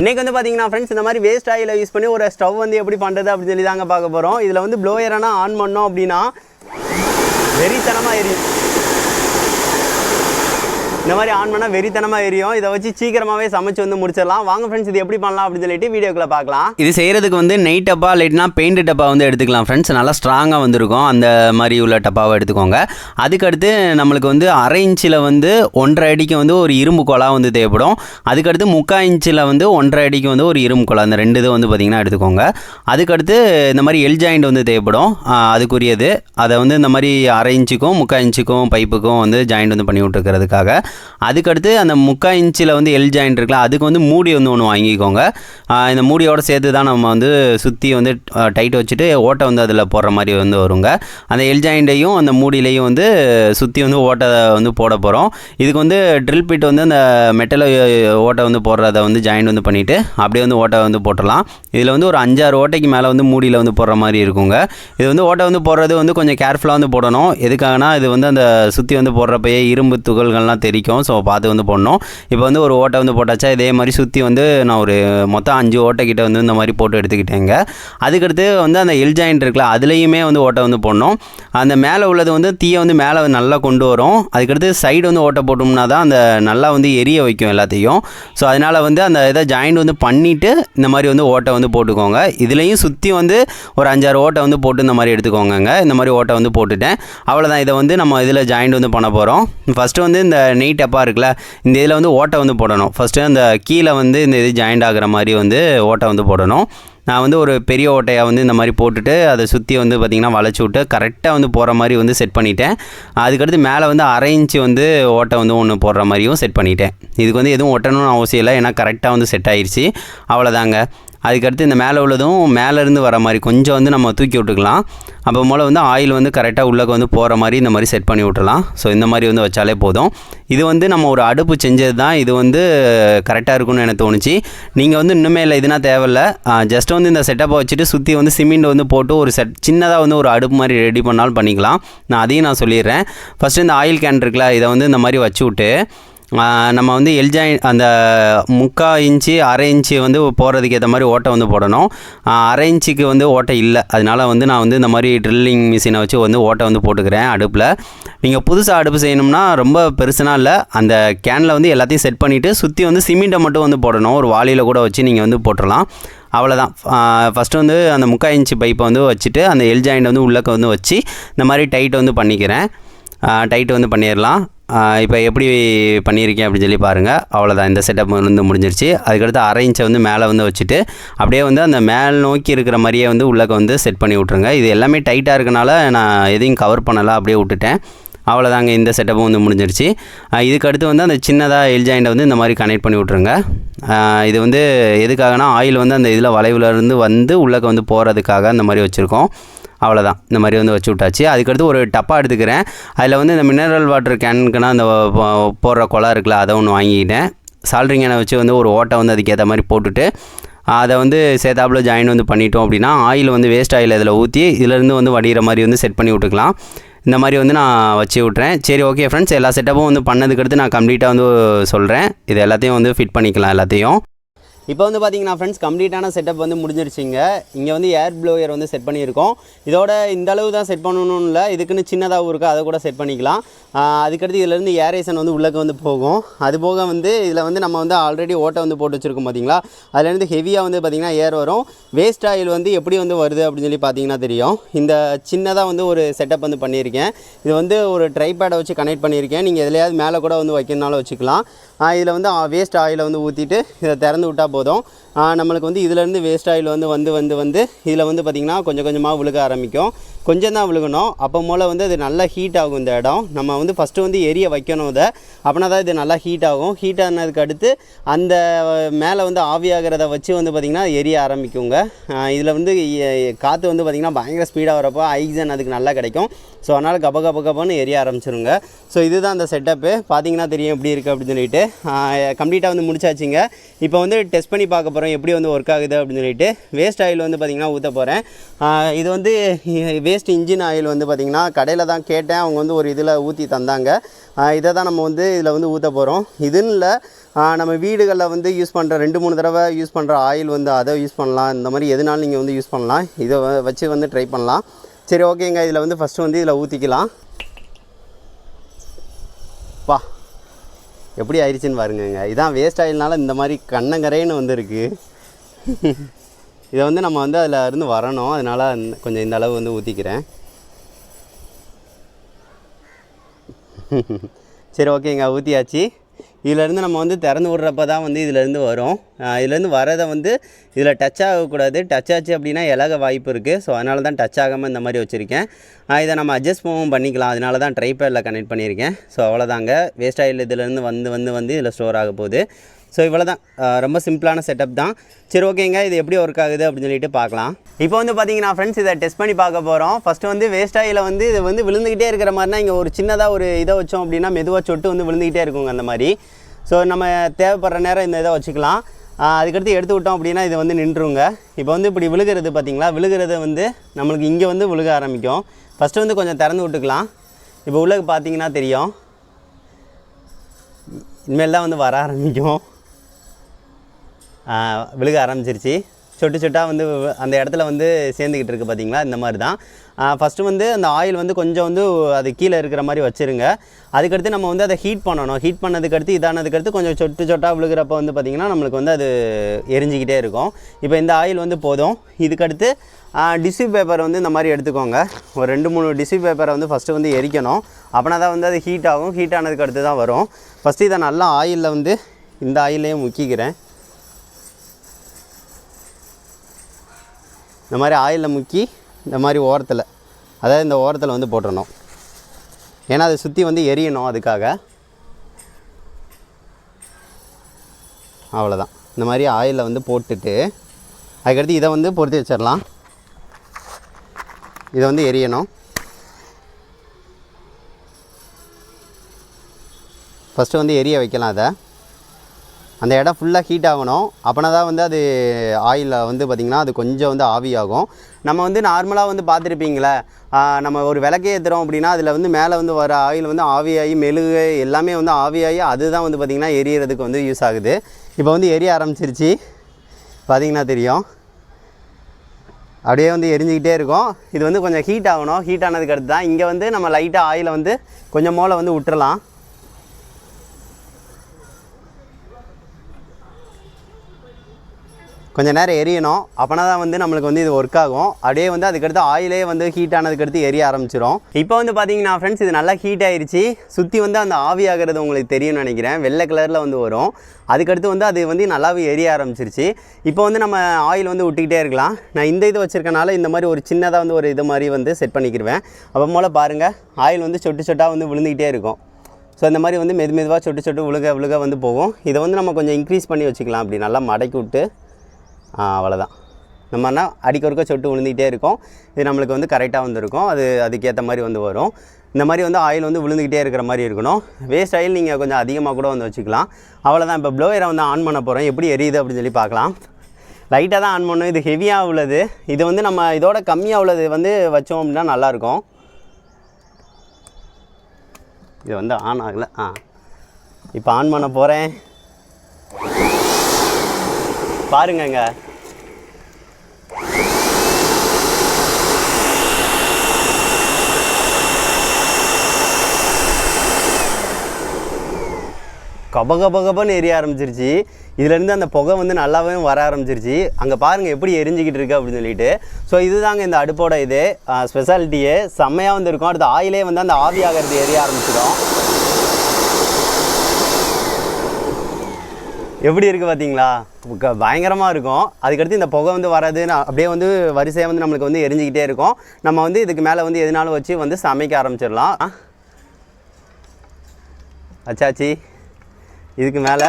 இன்றைக்கி வந்து பார்த்தீங்கன்னா ஃப்ரெண்ட்ஸ் இந்த மாதிரி வேஸ்ட் ஆயிலை யூஸ் பண்ணி ஒரு ஸ்டவ் வந்து எப்படி பண்ணுறது அப்படின்னு சொல்லி தாங்க பார்க்க போகிறோம் இதில் வந்து ப்ளோயரானா ஆன் பண்ணோம் அப்படின்னா வெறித்தனமாக எரியும். இந்த மாதிரி ஆன் பண்ணால் வெறித்தனமாக எரியும். இதை வச்சு சீக்கிரமாகவே சமைச்சு வந்து முடிச்சிடலாம். வாங்க ஃப்ரெண்ட்ஸ் இது எப்படி பண்ணலாம் அப்படின்னு சொல்லிட்டு வீடியோக்குள்ள பார்க்கலாம். இது செய்கிறதுக்கு வந்து நெய் டப்பா இல்லைனா பெயிண்ட் டப்பா வந்து எடுத்துக்கலாம் ஃப்ரெண்ட்ஸ் நல்லா ஸ்ட்ராங்காக வந்திருக்கும். அந்த மாதிரி உள்ள டப்பாவை எடுத்துக்கோங்க. அதுக்கடுத்து நம்மளுக்கு வந்து அரை இன்ச்சில் வந்து ஒன்றரை அடிக்கு வந்து ஒரு இரும்பு குழா வந்து தேவைப்படும். அதுக்கடுத்து முக்கால் இன்ச்சில் வந்து ஒன்றரை அடிக்கு வந்து ஒரு இரும்பு குழா அந்த ரெண்டு இது வந்து பார்த்திங்கன்னா எடுத்துக்கோங்க. அதுக்கடுத்து இந்த மாதிரி எல் ஜாயிண்ட் வந்து தேவைப்படும். அதுக்குரியது. அதை வந்து இந்த மாதிரி அரை இன்ச்சுக்கும் முக்கால் இன்ச்சுக்கும் பைப்புக்கும் வந்து ஜாயிண்ட் வந்து பண்ணி விட்டுருக்கிறதுக்காக. அதுக்கடுத்து அந்த முக்கால் இன்ச்சில் வந்து எல் ஜாயிண்ட் இருக்குல்ல அதுக்கு வந்து மூடி வந்து ஒன்று வாங்கிக்கோங்க. இந்த மூடியோட சேர்த்து தான் நம்ம வந்து சுற்றி வந்து டைட் வச்சுட்டு ஓட்டை வந்து அதில் போடுற மாதிரி வந்து வருங்க. அந்த எல் ஜாயிண்ட்டையும் அந்த மூடியிலையும் வந்து சுற்றி வந்து ஓட்டை வந்து போட போகிறோம் இதுக்கு வந்து ட்ரில் பிட் வந்து அந்த மெட்டலை ஓட்டை வந்து போடுறத வந்து ஜாயின் வந்து பண்ணிவிட்டு அப்படியே வந்து ஓட்டை வந்து போட்டுடலாம். இதில் வந்து ஒரு அஞ்சாறு ஓட்டைக்கு மேலே வந்து மூடியில் வந்து போடுற மாதிரி இருக்குங்க. இது வந்து ஓட்டை வந்து போடுறது வந்து கொஞ்சம் கேர்ஃபுல்லாக வந்து போடணும். எதுக்காகனா இது வந்து அந்த சுற்றி வந்து போடுறப்பயே இரும்பு துகள்கள்லாம் தெரிக்கும். ஸோ பார்த்து வந்து போடணும். இப்போ வந்து ஒரு ஓட்டை வந்து போட்டாச்சா இதே மாதிரி சுற்றி வந்து நான் ஒரு மொத்தம் அஞ்சு ஓட்டைக்கிட்ட வந்து இந்த மாதிரி போட்டு எடுத்துக்கிட்டேங்க. அதுக்கடுத்து வந்து அந்த எல் ஜாயிண்ட் இருக்குல்ல அதுலேயுமே வந்து ஓட்டை வந்து போடணும். அந்த மேலே உள்ளது வந்து தீயை வந்து மேலே நல்லா கொண்டு வரும். அதுக்கடுத்து சைடு வந்து ஓட்டை போட்டோம்னா தான் அந்த நல்லா வந்து எரிய வைக்கும் எல்லாத்தையும். ஸோ அதனால் வந்து அந்த இதை ஜாயிண்ட் வந்து பண்ணிவிட்டு இந்த மாதிரி வந்து ஓட்டை வந்து போட்டுக்கோங்க. இதுலேயும் சுற்றி வந்து ஒரு அஞ்சாறு ஓட்டை வந்து போட்டு இந்த மாதிரி எடுத்துக்கோங்கங்க. இந்த மாதிரி ஓட்டை வந்து போட்டுட்டேன். அவ்வளோதான் இதை வந்து நம்ம இதில் ஜாயிண்ட் வந்து பண்ண போகிறோம் ஃபஸ்ட்டு வந்து இந்த நெய் டப்பா இருக்குல்ல இந்த இதில் வந்து ஓட்டை வந்து போடணும். ஃபஸ்ட்டு அந்த கீழே வந்து இந்த இது ஜாயிண்ட் ஆகுற மாதிரி வந்து ஓட்டை வந்து போடணும். நான் வந்து ஒரு பெரிய ஓட்டையாக வந்து இந்த மாதிரி போட்டுட்டு அதை சுற்றி வந்து பார்த்திங்கன்னா வளைச்சி விட்டு கரெக்டாக வந்து போகிற மாதிரி வந்து செட் பண்ணிட்டேன். அதுக்கடுத்து மேலே வந்து அரை இன்ச்சு வந்து ஓட்டை வந்து ஒன்று போடுற மாதிரியும் செட் பண்ணிட்டேன். இதுக்கு வந்து எதுவும் ஒட்டணும்னு அவசியம் இல்லை ஏன்னா கரெக்டாக வந்து செட் ஆயிடுச்சு அவ்வளோதாங்க அதுக்கடுத்து இந்த மேலே உள்ளதும் மேலேருந்து வர மாதிரி கொஞ்சம் வந்து நம்ம தூக்கி விட்டுக்கலாம். அப்போ மூலம் வந்து ஆயில் வந்து கரெக்டாக உள்ளே வந்து போகிற மாதிரி இந்த மாதிரி செட் பண்ணி விட்டுலாம் ஸோ இந்த மாதிரி வந்து வச்சாலே போதும். இது வந்து நம்ம ஒரு அடுப்பு செஞ்சது தான் இது வந்து கரெக்டாக இருக்கும்னு எனக்கு தோணுச்சு. நீங்கள் வந்து இன்னுமே இல்லை இதுனா தேவையில்ல. ஜஸ்ட் வந்து இந்த செட்டப்பை வச்சுட்டு சுற்றி வந்து சிமெண்ட் வந்து போட்டு ஒரு செட் சின்னதாக வந்து ஒரு அடுப்பு மாதிரி ரெடி பண்ணாலும் பண்ணிக்கலாம். நான் அதையும் நான் சொல்லிடுறேன். ஃபஸ்ட்டு இந்த ஆயில் கேன் இருக்குல்ல இதை வந்து இந்த மாதிரி வச்சு விட்டு நம்ம வந்து எல்ஜாயின் அந்த முக்கால் இன்ச்சு அரை இன்ச்சு வந்து போகிறதுக்கு ஏற்ற மாதிரி ஓட்டை வந்து போடணும். அரை இன்ச்சுக்கு வந்து ஓட்டை இல்லை. அதனால வந்து நான் வந்து இந்த மாதிரி ட்ரில்லிங் மிஷினை வச்சு வந்து ஓட்டை வந்து போட்டுக்கிறேன் அடுப்பில். நீங்கள் புதுசாக அடுப்பு செய்யணும்னா ரொம்ப பெருசுனா இல்லை. அந்த கேனில் வந்து எல்லாத்தையும் செட் பண்ணிவிட்டு சுற்றி வந்து சிமெண்ட்டை மட்டும் வந்து போடணும். ஒரு வாளியில் கூட வச்சு நீங்கள் வந்து போட்டுடலாம் அவ்வளோதான் ஃபஸ்ட்டு வந்து அந்த முக்கால் இன்ச்சு பைப்பை வந்து வச்சுட்டு அந்த எல் ஜாயிண்ட் வந்து உள்ளக்க வந்து வச்சு இந்த மாதிரி டைட் வந்து பண்ணிக்கிறேன். டைட் வந்து பண்ணிடலாம். இப்போ எப்படி பண்ணியிருக்கேன் அப்படின்னு சொல்லி பாருங்கள் அவ்வளோதான் இந்த செட்டப் வந்து முடிஞ்சிருச்சு. அதுக்கடுத்து அரை இன்ச்சை வந்து மேலே வந்து வச்சுட்டு அப்படியே வந்து அந்த மேல் நோக்கி இருக்கிற மாதிரியே வந்து உள்ளக்க வந்து செட் பண்ணி விட்ருங்க இது எல்லாமே டைட்டாக இருக்கனால நான் எதையும் கவர் பண்ணலை அப்படியே விட்டுட்டேன். அவ்வளோதாங்க இந்த செட்டப்பும் வந்து முடிஞ்சிருச்சு. இதுக்கடுத்து இதுக்கு அடுத்து வந்து அந்த சின்னதாக எல் ஜாயிண்டை வந்து இந்த மாதிரி கனெக்ட் பண்ணி விட்ருங்க இது வந்து எதுக்காகனா ஆயில் வந்து அந்த இதில் வளைவுலேருந்து வந்து உள்ளக்க வந்து போகிறதுக்காக அந்த மாதிரி வச்சுருக்கோம். அவ்வளோதான் இந்த மாதிரி வந்து வச்சு விட்டாச்சு. அதுக்கடுத்து ஒரு டப்பா எடுத்துக்கிறேன். அதில் வந்து இந்த மினரல் வாட்டர் கேனுக்குன்னா அந்த போடுற குளம் இருக்குல்ல அதை ஒன்று வாங்கிக்கிட்டேன். சால்ட்ரிங் வச்சு வந்து ஒரு ஓட்டை வந்து அதுக்கேற்ற மாதிரி போட்டுட்டு அதை வந்து சேதாப்பில் ஜாயின் வந்து பண்ணிட்டோம் அப்படின்னா ஆயில் வந்து வேஸ்ட் ஆயில் இதில் ஊற்றி இதிலேருந்து வந்து வடிகிற மாதிரி வந்து செட் பண்ணி விட்டுக்கலாம். இந்த மாதிரி வந்து நான் வச்சு விட்றேன் சரி ஓகே ஃப்ரெண்ட்ஸ் எல்லா செட்டப்பும் வந்து பண்ணதுக்கடுத்து நான் கம்ப்ளீட்டாக வந்து சொல்கிறேன் இது எல்லாத்தையும் வந்து ஃபிட் பண்ணிக்கலாம் எல்லாத்தையும். இப்போ வந்து பார்த்தீங்கன்னா ஃப்ரெண்ட்ஸ் கம்ப்ளீட்டான செட்டப் வந்து முடிஞ்சிருச்சுங்க. இங்கே வந்து ஏர் ப்ளோயர் வந்து செட் பண்ணியிருக்கோம். இதோட இந்த அளவு தான் செட் பண்ணணும்னு இல்லை. இதுக்குன்னு சின்னதாகவும் இருக்குது அதை கூட செட் பண்ணிக்கலாம். அதுக்கடுத்து இதுலேருந்து ஏரேசன் வந்து உள்ளக்க வந்து போகும். அது போக வந்து இதில் வந்து நம்ம வந்து ஆல்ரெடி ஓட்டை வந்து போட்டு வச்சுருக்கோம் பார்த்தீங்களா அதுலேருந்து ஹெவியாக வந்து பார்த்திங்கன்னா ஏர் வரும். வேஸ்ட் ஆயில் வந்து எப்படி வந்து வருது அப்படின்னு சொல்லி பார்த்தீங்கன்னா தெரியும். இந்த சின்னதாக வந்து ஒரு செட்டப் வந்து பண்ணியிருக்கேன். இது வந்து ஒரு ட்ரைபேடை வச்சு கனெக்ட் பண்ணியிருக்கேன். நீங்கள் எதுலையாவது மேலே கூட வந்து வைக்கிறனாலும் வச்சுக்கலாம். இதில் வந்து வேஸ்ட் ஆயிலை வந்து ஊற்றிட்டு இதை திறந்து விட்டால் போதும். நம்மளுக்கு வந்து இதுலேருந்து வேஸ்ட் ஆயில் வந்து வந்து வந்து வந்து இதில் வந்து பார்த்திங்கன்னா கொஞ்சம் கொஞ்சமாக விழுக ஆரம்பிக்கும். கொஞ்சம் தான் விழுகணும். அப்போ போல் வந்து அது நல்லா ஹீட் ஆகும் இந்த இடம். நம்ம வந்து ஃபஸ்ட்டு வந்து எரிய வைக்கணும் இதை. அப்படின்னா தான் இது நல்லா ஹீட் ஆகும். ஹீட் ஆனதுக்கு அடுத்து அந்த மேலே வந்து ஆவியாகிறத வச்சு வந்து பார்த்திங்கன்னா எரிய ஆரம்பிக்குங்க. இதில் வந்து காற்று வந்து பார்த்திங்கன்னா பயங்கர ஸ்பீடாக வரப்போ ஆக்சிஜன் அதுக்கு நல்லா கிடைக்கும். ஸோ அதனால் கப கப கபன்னு எரிய ஆரம்பிச்சிருங்க. ஸோ இதுதான் அந்த செட்டப்பு பார்த்தீங்கன்னா தெரியும் எப்படி இருக்குது அப்படின்னு சொல்லிட்டு. கம்ப்ளீட்டாக வந்து முடிச்சாச்சுங்க. இப்போ வந்து டெஸ்ட் பண்ணி பார்க்க போகிறோம் எப்படி வந்து ஒர்க் ஆகுது அப்படின்னு சொல்லிட்டு. வேஸ்ட் ஆயில் வந்து பார்த்திங்கன்னா ஊற்ற போகிறேன் இது வந்து வேஸ்ட் வேஸ்ட் இன்ஜின் ஆயில் வந்து பார்த்திங்கன்னா கடையில் தான் கேட்டேன். அவங்க வந்து ஒரு இதில் ஊற்றி தந்தாங்க. இதை தான் நம்ம வந்து இதில் வந்து ஊற்ற போகிறோம் இதுன்னு இல்லை நம்ம வீடுகளில் வந்து யூஸ் பண்ணுற ரெண்டு மூணு தடவை யூஸ் பண்ணுற ஆயில் வந்து அதை யூஸ் பண்ணலாம். இந்த மாதிரி எதுனாலும் நீங்கள் வந்து யூஸ் பண்ணலாம். இதை வச்சு வந்து ட்ரை பண்ணலாம். சரி ஓகேங்க இதில் வந்து ஃபஸ்ட்டு வந்து இதில் ஊற்றிக்கலாம் வா. எப்படி ஆயிடுச்சுன்னு பாருங்கங்க. இதான் வேஸ்ட் ஆயில்னால இந்த மாதிரி கண்ணங்கரைன்னு வந்துருக்கு. இதை வந்து நம்ம வந்து அதில் இருந்து வரணும். அதனால் கொஞ்சம் இந்த அளவு வந்து ஊற்றிக்கிறேன் சரி ஓகேங்க ஊற்றியாச்சு இதிலேருந்து நம்ம வந்து திறந்து விட்றப்ப தான் வந்து இதிலேருந்து வரும். இதுலேருந்து வரதை வந்து இதில் டச் ஆகக்கூடாது. டச் ஆச்சு அப்படின்னா இலக வாய்ப்பு இருக்குது ஸோ அதனால தான் டச் ஆகாமல் இந்த மாதிரி வச்சுருக்கேன். இதை நம்ம அட்ஜஸ்ட் பண்ணிக்கலாம். அதனால தான் ட்ரைபேடில் கனெக்ட் பண்ணியிருக்கேன். ஸோ அவ்வளோதாங்க வேஸ்ட் ஆயில் இதுலேருந்து வந்து வந்து வந்து இதில் ஸ்டோர் ஆக போகுது. ஸோ இவ்வளோ தான் ரொம்ப சிம்பிளான செட்டப் தான். சரி ஓகேங்க. இது எப்படி ஒர்க் ஆகுது அப்படின்னு சொல்லிட்டு பார்க்கலாம். இப்போ வந்து பார்த்தீங்கன்னா ஃப்ரெண்ட்ஸ் இதை டெஸ்ட் பண்ணி பார்க்க போகிறோம் ஃபஸ்ட்டு வந்து வேஸ்ட் ஆயில் வந்து இது வந்து விழுந்துக்கிட்டே இருக்கிற மாதிரினா இங்கே ஒரு சின்னதாக ஒரு இதை வச்சோம் அப்படின்னா மெதுவாக சொட்டு வந்து விழுந்துக்கிட்டே இருக்குங்க அந்த மாதிரி. ஸோ நம்ம தேவைப்படுற நேரம் இந்த இதை வச்சுக்கலாம். அதுக்கடுத்து எடுத்து விட்டோம் அப்படின்னா இது வந்து நின்றுங்க இப்போ வந்து இப்படி விழுகிறது பார்த்தீங்களா? விழுகிறது வந்து நம்மளுக்கு இங்கே வந்து விழுக ஆரம்பிக்கும். ஃபஸ்ட்டு வந்து கொஞ்சம் திறந்து விட்டுக்கலாம். இப்போ உள்ள பார்த்தீங்கன்னா தெரியும். இனிமேல் தான் வந்து வர ஆரம்பிக்கும். விழுக ஆரம்பிச்சிருச்சு. சொட்டு சொட்டாக வந்து அந்த இடத்துல வந்து சேர்ந்துக்கிட்டு இருக்குது பார்த்தீங்களா? இந்த மாதிரி தான். ஃபஸ்ட்டு வந்து அந்த ஆயில் வந்து கொஞ்சம் வந்து அது கீழே இருக்கிற மாதிரி வச்சுருங்க. அதுக்கடுத்து நம்ம வந்து அதை ஹீட் பண்ணணும். ஹீட் பண்ணதுக்கடுத்து இதானதுக்கடுத்து கொஞ்சம் சொட்டு சொட்டாக விழுகிறப்ப வந்து பார்த்திங்கன்னா நம்மளுக்கு வந்து அது எரிஞ்சிக்கிட்டே இருக்கும். இப்போ இந்த ஆயில் வந்து போதும். இதுக்கடுத்து டிஷ்யூ பேப்பர் வந்து இந்த மாதிரி எடுத்துக்கோங்க. ஒரு ரெண்டு மூணு டிஷ்யூ பேப்பரை வந்து ஃபஸ்ட்டு வந்து எரிக்கணும். அப்படின்னா தான் வந்து அது ஹீட் ஆகும். ஹீட் ஆனதுக்கு அடுத்து தான் வரும். ஃபஸ்ட்டு இதை நல்லா ஆயிலில் வந்து இந்த ஆயிலையும் முக்கிக்கிறேன். இந்த மாதிரி ஆயிலில் முக்கி இந்த மாதிரி ஓரத்தில் அதாவது இந்த ஓரத்தில் வந்து போட்டுடணும் ஏன்னா அதை சுற்றி வந்து எரியணும் அதுக்காக. அவ்வளோதான் இந்த மாதிரி ஆயிலில் வந்து போட்டுட்டு அதுக்கடுத்து இதை வந்து பொருத்தி வச்சிடலாம். இதை வந்து எரியணும். ஃபஸ்ட்டு வந்து எரிய வைக்கலாம் அதை. அந்த இடம் ஃபுல்லாக ஹீட் ஆகணும். அப்போனா தான் வந்து அது ஆயிலில் வந்து பார்த்திங்கன்னா அது கொஞ்சம் வந்து ஆவியாகும் நம்ம வந்து நார்மலாக வந்து பார்த்துருப்பீங்களே நம்ம ஒரு விளக்கே ஏற்றுறோம் அப்படின்னா அதில் வந்து மேலே வந்து வர ஆயில் வந்து ஆவியாகி மெழுகு எல்லாமே வந்து ஆவியாகி அதுதான் வந்து பார்த்திங்கன்னா எரியறதுக்கு வந்து யூஸ் ஆகுது. இப்போ வந்து எரிய ஆரம்பிச்சிருச்சு. பார்த்திங்கன்னா தெரியும். அப்படியே வந்து எரிஞ்சிக்கிட்டே இருக்கும். இது வந்து கொஞ்சம் ஹீட் ஆகணும். ஹீட் ஆனதுக்கு அடுத்து தான் இங்கே வந்து நம்ம லைட்டாக ஆயிலை வந்து கொஞ்சம் மோளை வந்து விட்டுறலாம் கொஞ்சம் நேரம் எரியணும். அப்போனா தான் வந்து நம்மளுக்கு வந்து இது ஒர்க் ஆகும். அப்படியே வந்து அதுக்கடுத்து ஆயிலே வந்து ஹீட் ஆனதுக்கடுத்து எரிய ஆரம்பிச்சிடும் இப்போ வந்து பார்த்தீங்கன்னா ஃப்ரெண்ட்ஸ் இது நல்லா ஹீட் ஆயிடுச்சு சுற்றி வந்து அந்த ஆவி ஆகிறது உங்களுக்கு தெரியும்னு நினைக்கிறேன். வெள்ளை கலரில் வந்து வரும். அதுக்கடுத்து வந்து அது வந்து நல்லாவே எரிய ஆரம்பிச்சிருச்சு. இப்போ வந்து நம்ம ஆயில் வந்து விட்டுக்கிட்டே இருக்கலாம். நான் இந்த இது வச்சுருக்கனால இந்த மாதிரி ஒரு சின்னதாக வந்து ஒரு இது மாதிரி வந்து செட் பண்ணிக்கிடுவேன் அப்போ போல் பாருங்கள் ஆயில் வந்து சொட்டு சொட்டாக வந்து விழுந்துக்கிட்டே இருக்கும். ஸோ இந்த மாதிரி வந்து மெது மெதுவாக சொட்டு சொட்டு விழுக விழுக வந்து போகும். இதை வந்து நம்ம கொஞ்சம் இன்க்ரீஸ் பண்ணி வச்சுக்கலாம். அப்படி நல்லா மடக்கி விட்டு அவ்வளோதான் இந்த அடிக்க ஒருக்க சொட்டு விழுந்துக்கிட்டே இருக்கும். இது நம்மளுக்கு வந்து கரெக்டாக வந்துருக்கும். அது அதுக்கேற்ற மாதிரி வந்து வரும். இந்த மாதிரி வந்து ஆயில் வந்து விழுந்துக்கிட்டே இருக்கிற மாதிரி இருக்கணும். வேஸ்ட் ஆயில் நீங்கள் கொஞ்சம் அதிகமாக கூட வந்து வச்சுக்கலாம். அவ்வளோதான் இப்போ ப்ளோயரை வந்து ஆன் பண்ண போகிறோம் எப்படி எரியுது அப்படின்னு சொல்லி பார்க்கலாம். லைட்டாக தான் ஆன் பண்ணணும் இது ஹெவியாக உள்ளது. இது வந்து நம்ம இதோட கம்மியாக உள்ளது வந்து வச்சோம் அப்படின்னா நல்லாயிருக்கும். இது வந்து ஆன் ஆகலை. ஆ. இப்போ ஆன் பண்ண போகிறேன் பாருங்கங்க. கப கப கபன்னு எரிய ஆரம்பிச்சிருச்சு. இதுலேருந்து அந்த புகை வந்து நல்லாவே வர ஆரம்பிச்சிருச்சு. அங்கே பாருங்கள் எப்படி எரிஞ்சிக்கிட்டு இருக்கு அப்படின்னு சொல்லிட்டு. ஸோ இதுதாங்க இந்த அடுப்போட இது. ஸ்பெஷாலிட்டியே செம்மையாக வந்து இருக்கும். அடுத்து ஆயிலே வந்து அந்த ஆவி ஆகிறது எரிய ஆரம்பிச்சிடும். எப்படி இருக்குது பார்த்தீங்களா க- பயங்கரமாக இருக்கும். அதுக்கடுத்து இந்த புகை வந்து வராது நான் அப்படியே வந்து வரிசையாக வந்து நம்மளுக்கு வந்து எரிஞ்சிக்கிட்டே இருக்கும். நம்ம வந்து இதுக்கு மேலே வந்து எதுனாலும் வச்சு வந்து சமைக்க ஆரம்பிச்சிடலாம். அச்சாச்சி இதுக்கு மேலே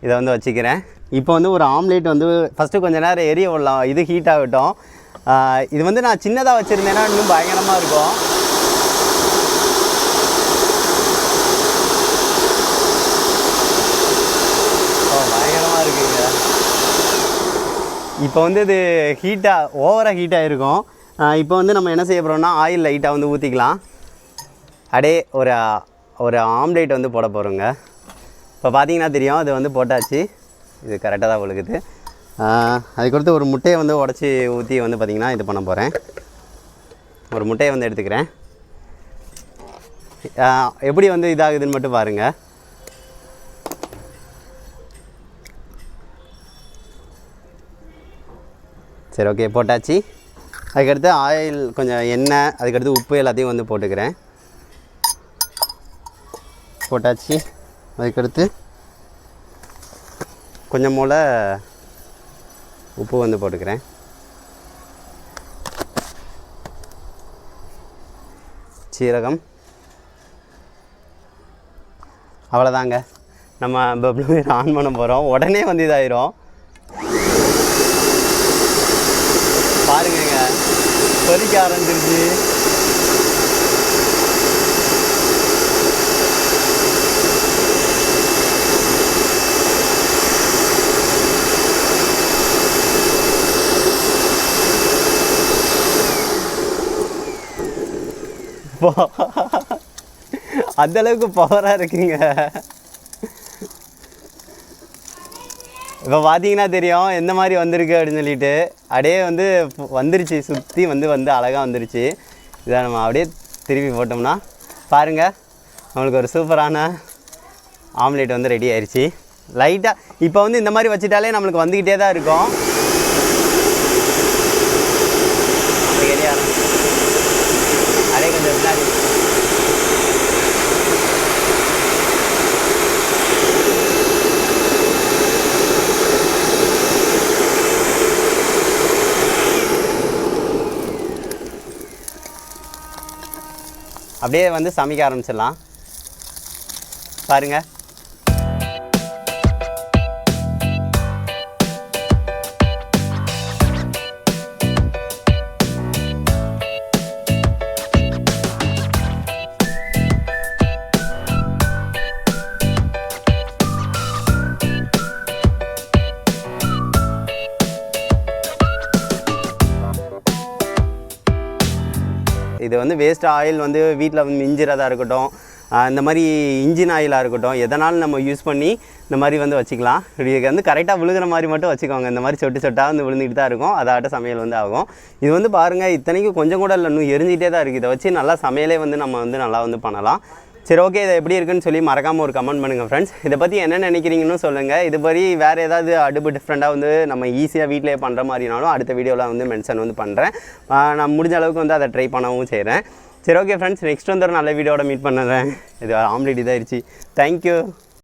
இதை வந்து வச்சுக்கிறேன். இப்போ வந்து ஒரு ஆம்லேட் வந்து ஃபஸ்ட்டு கொஞ்சம் நேரம் எரிய விடலாம். இது ஹீட் ஆகட்டும். இது வந்து நான் சின்னதாக வச்சுருந்தேன்னா இன்னும் பயங்கரமாக இருக்கும் ஓ பயங்கரமாக இருக்குங்க இப்போ வந்து இது ஹீட்டாக ஓவராக ஹீட்டாக இருக்கும் இப்போ வந்து நம்ம என்ன செய்ய போகிறோம்னா ஆயில் லைட்டாக வந்து ஊற்றிக்கலாம் அடே ஒரு ஒரு ஆம்லேட் வந்து போட போகிறோங்க இப்போ பார்த்தீங்கன்னா தெரியும் அது வந்து போட்டாச்சு. இது கரெக்டாக தான் ஒழுகுது அதுக்கடுத்து ஒரு முட்டையை வந்து உடச்சி ஊற்றி வந்து பார்த்திங்கன்னா இது பண்ண போகிறேன் ஒரு முட்டையை வந்து எடுத்துக்கிறேன். எப்படி வந்து இதாகுதுன்னு மட்டும் பாருங்கள் சரி ஓகே போட்டாச்சு. அதுக்கடுத்து ஆயில் கொஞ்சம் எண்ணெய் அதுக்கடுத்து உப்பு எல்லாத்தையும் வந்து போட்டுக்கிறேன். போட்டாச்சு. அதுக்கடுத்து கொஞ்சம் போல் உப்பு வந்து போட்டுக்கிறேன். சீரகம். அவ்வளோதாங்க நம்ம பப்ளூ ஆன் பண்ண போகிறோம் உடனே வந்து இதாயிரும் பாருங்கங்க கொதிக்க ஆரம்பிச்சிருச்சு. அந்த அளவுக்கு பவராக இருக்குங்க. இப்போ பார்த்தீங்கன்னா தெரியும் எந்த மாதிரி வந்திருக்கு அப்படின்னு சொல்லிட்டு. அப்படியே வந்து வந்துருச்சு சுற்றி வந்து வந்து அழகாக வந்துருச்சு. இதை நம்ம அப்படியே திருப்பி போட்டோம்னா பாருங்கள் நம்மளுக்கு ஒரு சூப்பரான ஆம்லேட் வந்து ரெடி ஆயிடுச்சு லைட்டாக இப்போ வந்து இந்த மாதிரி வச்சுட்டாலே நம்மளுக்கு வந்துக்கிட்டே தான் இருக்கும் அப்படி எரிய ஆரம்பிச்சு. அப்படியே கொஞ்சம் பின்னாடி அப்படியே வந்து சமைக்க ஆரம்பிச்சிடலாம். பாருங்கள் இது வந்து வேஸ்ட் ஆயில் வந்து வீட்டில் வந்து மிஞ்சிறதா இருக்கட்டும் இந்த மாதிரி இன்ஜின் ஆயிலாக இருக்கட்டும் எதனாலும் நம்ம யூஸ் பண்ணி இந்த மாதிரி வந்து வச்சுக்கலாம். இதுக்கு வந்து கரெக்டாக விழுகிற மாதிரி மட்டும் வச்சுக்கோங்க. இந்த மாதிரி சொட்டு சொட்டாக வந்து விழுந்துக்கிட்டு தான் இருக்கும். அதாட்ட சமையல் வந்து ஆகும். இது வந்து பாருங்கள் இத்தனைக்கும் கொஞ்சம் கூட இல்லை இன்னும் எரிஞ்சிகிட்டே தான் இருக்குது இதை வச்சு நல்லா சமையலே வந்து நம்ம வந்து நல்லா வந்து பண்ணலாம். சரி ஓகே இது எப்படி இருக்குன்னு சொல்லி மறக்காமல் ஒரு கமெண்ட் பண்ணுங்கள் ஃப்ரெண்ட்ஸ் இதை பற்றி என்ன நினைக்கிறீங்கன்னு சொல்லுங்கள் இது மாதிரி வேறு ஏதாவது அடுப்பு டிஃப்ரெண்ட்டாக வந்து நம்ம ஈஸியாக வீட்டிலே பண்ணுற மாதிரினாலும் அடுத்த வீடியோவில் வந்து மென்ஷன் வந்து பண்ணுறேன் நான் முடிஞ்ச அளவுக்கு வந்து அதை ட்ரை பண்ணவும் செய்கிறேன் சரி ஓகே ஃப்ரெண்ட்ஸ் நெக்ஸ்ட் வந்து ஒரு நல்ல வீடியோட மீட் பண்ணுறேன். இது ஆம்லேட் இதாகிடுச்சு தேங்க்யூ